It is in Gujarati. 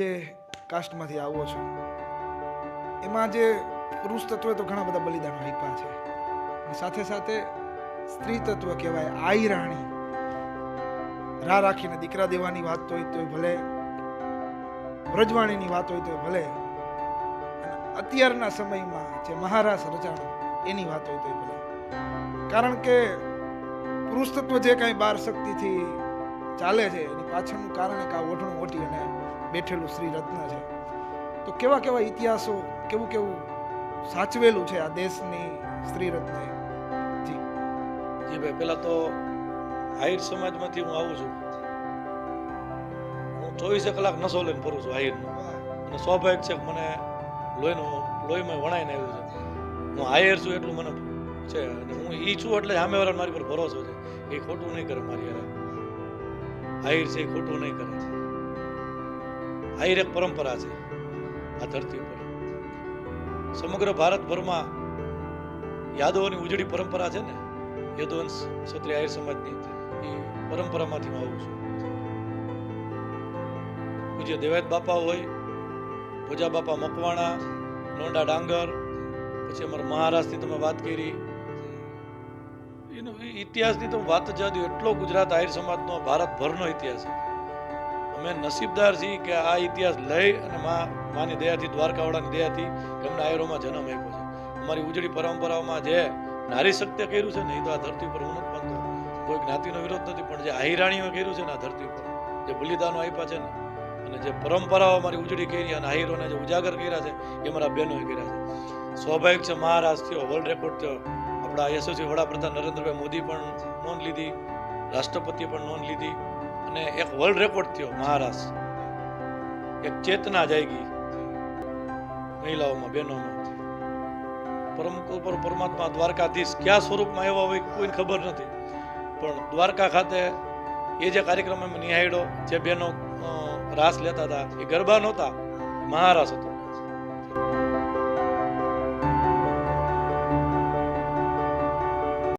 જે કાસ્ટમાંથી આવો છો, એમાં જે પુરુષ તત્વ તો ઘણા બધા બલિદાનો આપ્યા છે. સાથે સાથે સ્ત્રી તત્વ કહેવાય, આઈ રાણી. રા રાખીને દીકરા દેવાની વાત હોય તોય ભલે, વ્રજવાણીની વાત હોય તોય ભલે અત્યારના સમયમાં જે મહારાસ રચાણો, એની વાત હોય તોય ભલે. કારણ કે પુરુષ તત્વ જે કાંઈ બાર શક્તિથી ચાલે છે, એની પાછળનું કારણ એક આ ઓઢણું ઓટી અને બેઠેલું શ્રી રત્ન છે. તો કેવા કેવા ઇતિહાસો, કેવું કેવું સાચવેલું છે આ દેશની સ્ત્રી રત્ને જી. જી ભાઈ પહેલાં તો આહિર સમાજમાંથી હું આવું છું. હું ચોવીસે કલાક નસો લઈને ફરું છું આહિરનો. અને સ્વાભાવિક છે મને લોહીનું, લોહીમાં વણાઈને આવ્યું છે. હું આહિર છું એટલું મને છે. અને હું ઈ છું એટલે સામેવાળા મારી પર ભરોસો છે. એ ખોટું નહીં કરે મારી યાર. આહિર છે, ખોટું નહીં કરે આહિર એક પરંપરા છે, આ ધરતી ઉપર. સમગ્ર ભારતભરમાં યાદવોની ઉજળી પરંપરા છે ને, યદુવંશ ક્ષત્રિય આહિર સમાજની, એ પરંપરામાંથી હું આવું છું. પૂજ્ય દેવાયત બાપા હોય, ભોજા બાપા મકવાણા, નોંડા ડાંગર, પછી અમારા મહારાષ્ટ્રની તમે વાત કરી એનો ઇતિહાસની તો વાત જ એટલો ગુજરાત આહિર સમાજનો, ભારતભરનો ઇતિહાસ છે. અમે નસીબદાર છીએ કે આ ઇતિહાસ લઈ અને મા, માની દયાથી, દ્વારકાવાળાની દયાથી એમના આયરોમાં જન્મ આપ્યો છે. અમારી ઉજળી પરંપરાઓમાં જે નારી શક્તિએ કર્યું છે ને એ તો આ ધરતી ઉપર હું નથી કોઈ જ્ઞાતિનો વિરોધ નથી, પણ જે આહિરાણીઓ કર્યું છે ને, આ ધરતી ઉપર. જે બલિદાનો આપ્યા છે ને, અને જે પરંપરાઓ અમારી ઉજળી કરી અને આહિરોને જે ઉજાગર કર્યા છે, એ મારા બહેનોએ કર્યા છે. સ્વાભાવિક છે, મહારાજ થયો વર્લ્ડ રેકોર્ડ થયો. આપણા યશસ્વી વડાપ્રધાન નરેન્દ્રભાઈ મોદી પણ નોંધ લીધી રાષ્ટ્રપતિએ પણ નોંધ લીધી અને એક વર્લ્ડ રેકોર્ડ થયો, મહારાષ્ટ્ર. એક ચેતના જાગી મહિલાઓમાં, બહેનોમાં. પરમ ઉપર પરમાત્મા દ્વારકાધીશ કયા સ્વરૂપમાં આવ્યા હોય કોઈને ખબર નથી. પણ દ્વારકા ખાતે એ જે કાર્યક્રમ અમે નિહાળ્યો, જે બહેનો રાસ લેતા હતા, એ ગરબા નહોતા મહારાસ હતો.